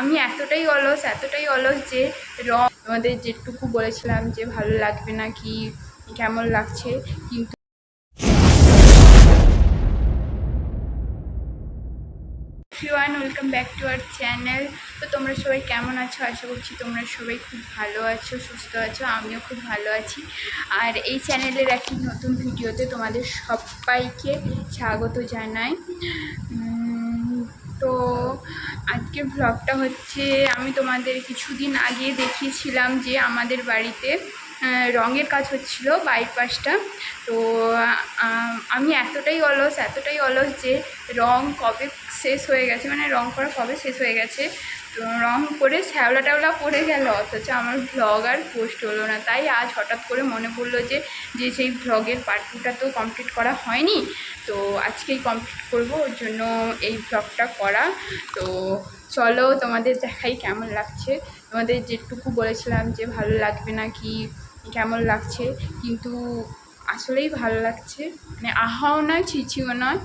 আমি এতটাই অলস এতটাই অলস যে রং তোমাদের যেটুকু বলেছিলাম যে ভালো লাগবে না কি, কেমন লাগছে, কিন্তু everyone welcome back to our channel তো তোমরা সবাই কেমন আছো? আশা করছি তোমরা সবাই খুব ভালো আছো, সুস্থ আছো, আমিও খুব ভালো আছি। আর এই চ্যানেলের একটি নতুন ভিডিওতে তোমাদের সবাইকে স্বাগত জানাই। তো আজকে ব্লগটা হচ্ছে আমি তোমাদের কিছুদিন আগে দেখিয়েছিলাম যে আমাদের বাড়িতে রঙের কাজ হচ্ছিল বাইপাসটা তো আমি এতটাই অলস এতটাই অলস যে রং কবে শেষ হয়ে গেছে মানে রং করা কবে শেষ হয়ে গেছে, তো রং করে শ্যাওলা ট্যাওলা পড়ে গেল, অথচ আমার ভ্লগ আর পোস্ট হলো না। তাই আজ হঠাৎ করে মনে পড়ল যে যে সেই ভ্লগের পার্ট টুটা তো কমপ্লিট করা হয়নি। তো আজকেই কমপ্লিট করব, ওর জন্য এই ভ্লগটা করা। তো চলো তোমাদের দেখাই কেমন লাগছে। তোমাদের যেটুকু বলেছিলাম যে ভালো লাগবে না কি কেমন লাগছে, কিন্তু আসলেই ভালো লাগছে। মানে আহাও নয় চিচিও নয়।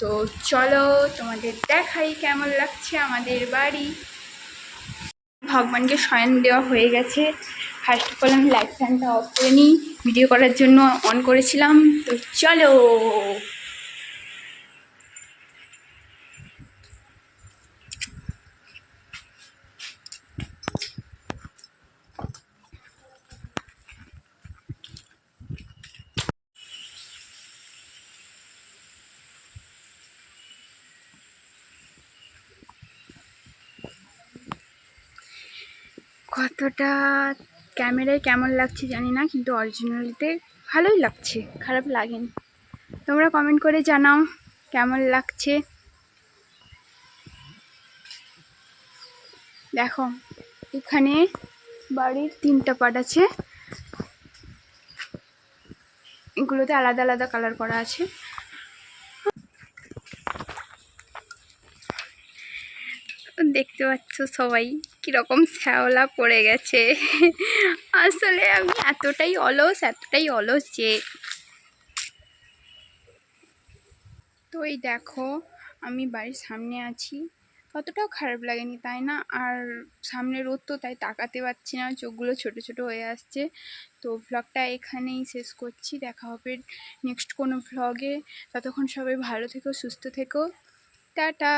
তো চলো তোমাদের দেখাই কেমন লাগছে আমাদের বাড়ি। ভগবানকে শয়ন দেওয়া হয়ে গেছে। ফার্স্ট অফ অল আমি লাইট ফ্যানটা অফ করে নিই। ভিডিও করার জন্য অন করেছিলাম। তো চলো। কতটা ক্যামেরায় কেমন লাগছে জানি না, কিন্তু অরিজিনালিতে ভালোই লাগছে, খারাপ লাগেনি। তোমরা কমেন্ট করে জানাও কেমন লাগছে। দেখো, এখানে বাড়ির তিনটা পার্ট আছে। এগুলোতে আলাদা আলাদা কালার করা আছে। দেখতে পাচ্ছ সবাই, কীরকম শ্যাওলা পড়ে গেছে। আসলে আমি এতটাই অলস এতটাই অলস যে তো এই দেখো, আমি বাড়ির সামনে আছি। অতটাও খারাপ লাগেনি, তাই না? আর সামনে রোদ তো, তাই তাকাতে পারছি না, চোখগুলো ছোট ছোট হয়ে আসছে। তো ভ্লগটা এখানেই শেষ করছি, দেখা হবে নেক্সট কোনো ভ্লগে ততক্ষণ সবাই ভালো থেকো, সুস্থ থেকো। টাটা!